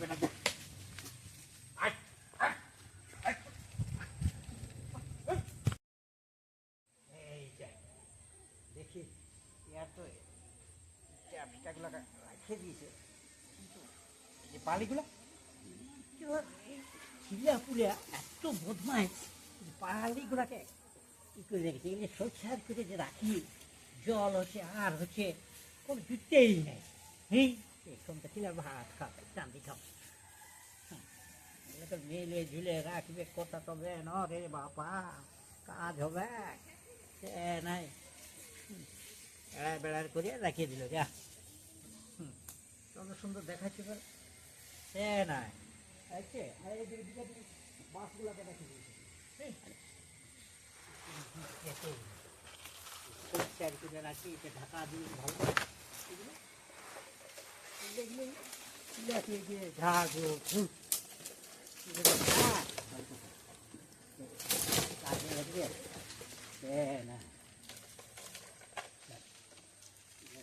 বেটা দেখ। আয়, আয়, আয়। এই যে, দেখি ইয়ার তো ট্যাপটাগুলো দিয়েছে। কিন্তু এত করে রেখেছে এগুলো যে রাখি জল হচ্ছে আর হচ্ছে কোনো জুতেই নেই। হেই এরকমটা ছিলার ভাত চান্দি খাবে হ্যাঁ, এগুলো ঝুলে রাখবে কথা তবে ন রে বাবা কাজ হবে সে নাই এড়ায় বেড়ার করে রাখিয়ে দিল যা কত সুন্দর দেখাচ্ছে সে নাই আছে আর এই দিকে বাসগুলোকে রেখে দিয়েছে হ্যাঁ। ঢাকা দিয়ে ভালো এগুলো দেখি যে ঝাড়ু ফুল এগুলো খা। কাজে লাগবে সে না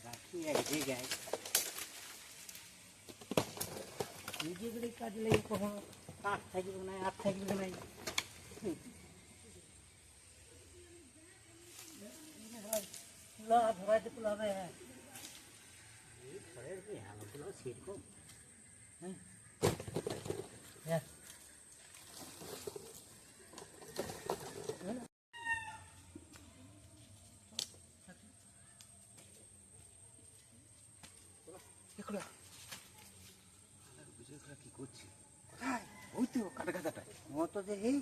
রাখি এক জায়গায় নিজেগুলি কাজে লাগে কখনো কাঠ থাকবে না আর থাকবে না তুলা ধরাইতে তুলা হবে এই ঘরের কি আলোগুলো সেরকম। হ্যাঁ? হ্যাঁ মত দেখি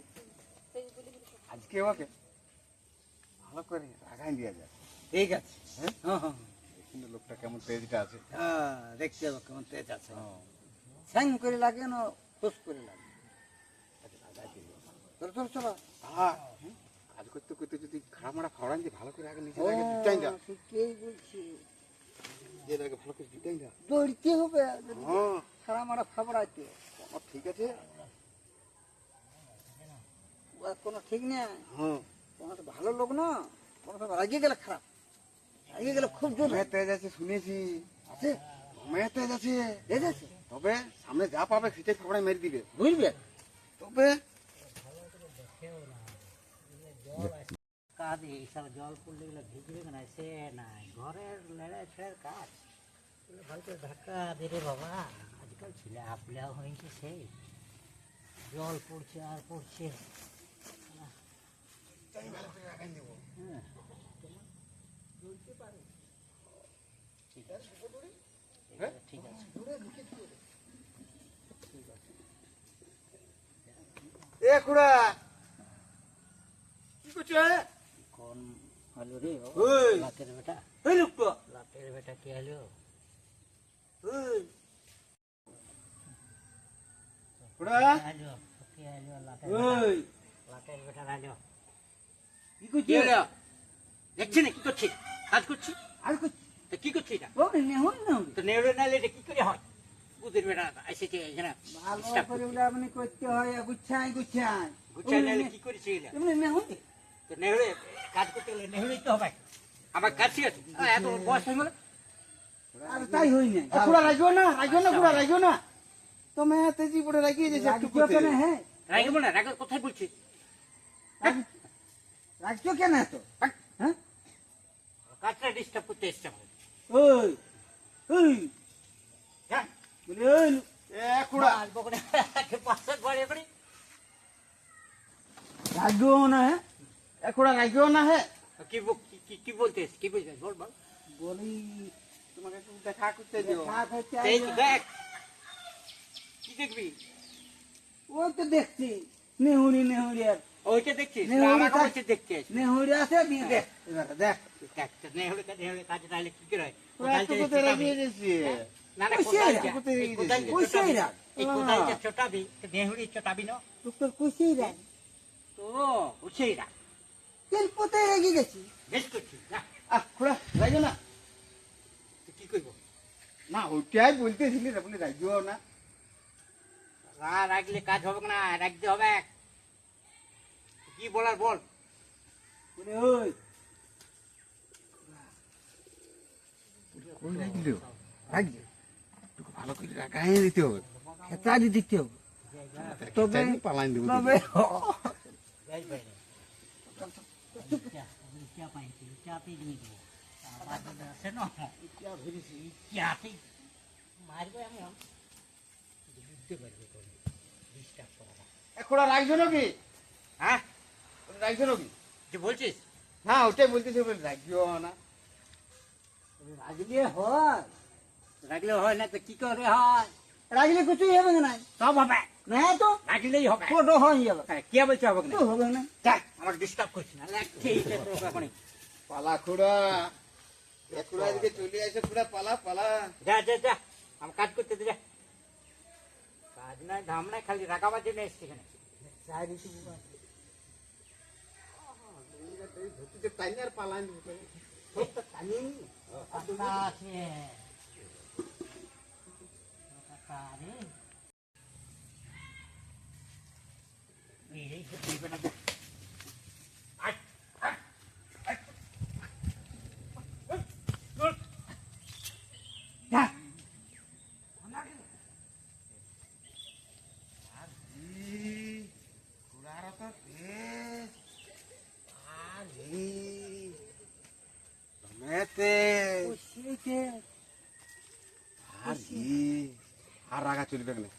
আজকে ওকে ভালো করে যায়। ঠিক আছে হ্যাঁ হ্যাঁ হ্যাঁ। কিন্তু লোকটা কেমন তেজটা আছে? হ্যাঁ দেখতে হবে কেমন তেজ আছে। স্যাং করে লাগে না করে লাগে। চলো চলো চলো। আর কাজ করতে করতে যদি খাড়া মারা ফাওড়ান যে ভালো করে আগে নিজে আগে জুটাই না ঠিকই বলছি। যে আগে ভালো করে জুটাই না দৌড়তে হবে হ্যাঁ। সারা মারা ফাবড়াইতে আমার ঠিক আছে। কোনো ঠিক নেই। হ্যাঁ। তোমার ভালো লোক না কোনো রাগিয়ে গেলে খারাপ। রাগিয়ে খুব জোর। তেজ আছে শুনেছি। আছে? মেয়ে তেজ আছে। তবে সামনে যা পাবে সেটাই ফাবড়ায় মেরে দিবে। বুঝবে তবে কাজ এইসব জল পড়লে এগুলো ভিজবে না সে নাই। ঘরের লেড়ে ছেড়ে কাজ। ভালো করে ধাক্কা দে রে বাবা। আজকাল ছেলে আপলেও হয়েছে সেই জল পড়ছে আর পড়ছে। তাই ভালো করে রাগাই দেবো হ্যাঁ। ঠিক আছে হ্যাঁ? ঠিক আছে ঠিক আছে এ খুড়া। কি করছ কোন হলো রে ওই। লাতের বেটা। এই লোকটা লাতের বেটা কে হলো? এই। খুড়া। হলো? কে হলো লাতের ওই লাটের বেটা হলো। কি করছ কি দেখছি না কি করছি কাজ করছি? আর করছ তো কি করছি এটা? ও নেহন না তো নেড়ে নালে এটা কি করে হয়? বুধের বেটা এসেছে এখানে ভালো করে করতে। উলাবনি করতে হয় গুছাই গুছাই। গুছিয়ে নালে কি করেছি এটা এমনি নেহন তো নেড়ে কাজ করতে গেলে নেড়েই তো হবে। আমার কাছে আছে। এত বয়স হয়ে গেল। আর তাই হই না খুড়া রাখিও না রাখিও না খুড়া রাখিও না। তুমি তেজি পড়ে রাখিয়ে দিয়েছে একটু কেন হ্যাঁ। রাখব না রাখো কোথায় বলছি। রাখছো কেন তো হ্যাঁ কাজটা ডিস্টার্ব করতে এসছে আমাকে ওই ওই যা বলে ওই এ খুড়া মার বকরে পাশে বাড়িয়ে করে রাখিও না হ্যাঁ এ খুড়া রাখিও না হ্যাঁ কি বল- কি- কি কি বলতে এসছে? কি বলতে বল বল বলি তোমাকে একটু দেখা করতে দিও এই তো দেখ কি দেখবি ওই তো দেখছি নেহুরি নেহুরি আর ওইটা দেখছিস? নেহুরি আছে দিয়ে দেখ দেখ কাজ কি করে? হয়? না কোথায় রেখে। এই। ছোটাবি? ছোটাবি তোর তো রাখ তেল গেছি? বেশ করছিস আহ কি করব? না ওইটাই বলতেছিলি রে বলে না। রাখলে কাজ হবে না রাখতে হবে। কি বলার বল? বলে ওই কই রাখলি রাখলি তোকে ভালো করে রাখাই দিতে হবে। হেতারি দিতে হবে। তবে পালাইন দিব তবে যাই বাইরে ইচ্ছা আমি ইচ্ছা পাইছি ইচ্ছাতেই নিয়ে দেবো আমার আছে না ইচ্ছা ধরেছি ইচ্ছাতেই মারবে আমি বুঝতে পারবে কোন ডিস্টার্ব করা এখোড়া রাখছো নাকি? হ্যাঁ? রাখছো নাকি কি বলছিস? হ্যাঁ ওটাই বলতেছি বলে রাখিও না। রাগলে হয়। রাগলে হয় না তো কি করে হয়? রাখলে কিছুই হবে না। সব হবে। না তো। রাগলেই হবে। ছোট হয়ে যাবে কে বলছে হবে না? হবে না। আমার ডিস্টার্ব করছিস না। ঠিক আছে পালা খুড়া এখোড়া দিকে চলে আসে খুড়া পালা পালা। যা যা যা আমার কাজ করতে যা। কাজ নাই ধাম নাই খালি রাখাবার জন্য এসছি এখানে। ধুতিতে টাইনে আর পালাইন দিব কথা আছে কথা রে এই এই যে তুই বেটা যা। আয়, আয়, আয়। উঠ, উঠ। যা। খুড়ার তো বেশ আলি তমেতে আলি আর রাগা চলবে না।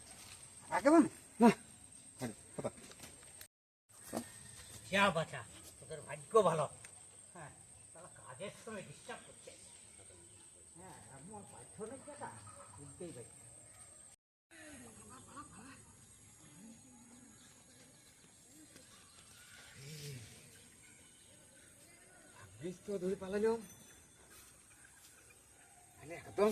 একেবারে না। কথা। যা বাছা তোদের ভাগ্য ভালো। হ্যাঁ তাহলে কাজের সময় ডিস্টার্ব করছে। হ্যাঁ এমন বাধ্য নেই দাদা বুঝতেই পারছি বেশ তো ধরে পালালো। মানে একদম